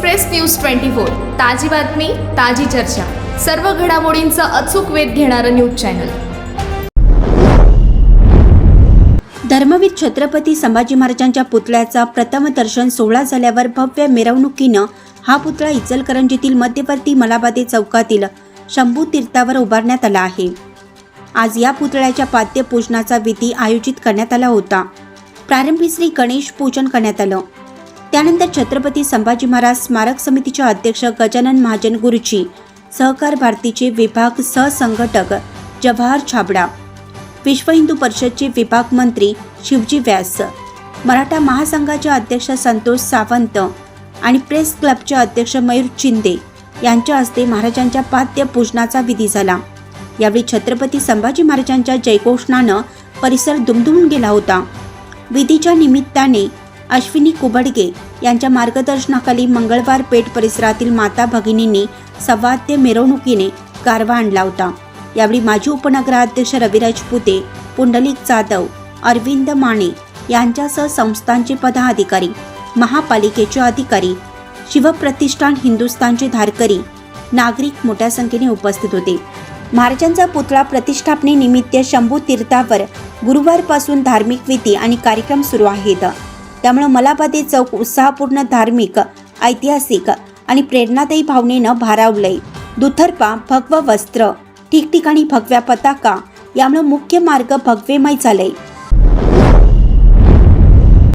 Express news twenty four ताजी बातमी ताजी चर्चा. सर्व घडामोडींचा अचूक वेध घेणारं न्यूज चॅनल. धर्मवीर छत्रपती संभाजी महाराजांच्या पुतळ्याचा प्रथम दर्शन सोहळा झाल्यावर भव्य मिरवणुकीनं हा पुतळा इचलकरंजीतील मध्यवर्ती मलाबादे चौकातील शंभू तीर्थावर उभारण्यात आला आहे. आज या पुतळ्याच्या पाद्यपूजनाचा विधी आयोजित करण्यात आला होता. प्रारंभी श्री गणेश पूजन करण्यात आलं. त्यानंतर छत्रपती संभाजी महाराज स्मारक समितीचे अध्यक्ष गजानन महाजन गुरुजी सहकार भारतीचे विभाग सहसंघटक जवाहर छाबडा विश्व हिंदू परिषदचे विभाग मंत्री शिवजी व्यास मराठा महासंघाचे अध्यक्ष संतोष सावंत आणि प्रेस क्लबचे अध्यक्ष मयूर चिंदे यांच्या हस्ते महाराजांच्या पाद्य पूजनाचा विधी झाला. यावेळी छत्रपती संभाजी महाराजांच्या जयघोषणानं परिसर दुमदुमून गेला होता. विधीच्या निमित्ताने अश्विनी कुबडगे यांच्या मार्गदर्शनाखाली मंगळवार पेठ परिसरातील माता भगिनींनी संवाद्य मिरवणुकीने गारवा आणला होता. यावेळी माजी उपनगराध्यक्ष रविराज पुते पुंडलिक जाधव अरविंद माने यांच्यासह संस्थांचे पदाधिकारी महापालिकेचे अधिकारी शिवप्रतिष्ठान हिंदुस्थानचे धारकरी नागरिक मोठ्या संख्येने उपस्थित होते. महाराजांचा पुतळा प्रतिष्ठापनेनिमित्त शंभू तीर्थावर गुरुवारपासून धार्मिक विधी आणि कार्यक्रम सुरू आहेत. त्यामुळं मलाबादे चौक उत्साहपूर्ण धार्मिक ऐतिहासिक आणि प्रेरणादायी भावनेनं भारावलंय. दुथर्पा भगव वस्त्र ठिकठिकाणी भगव्या पताका यामुळं मुख्य मार्ग भगवेमय झालंय.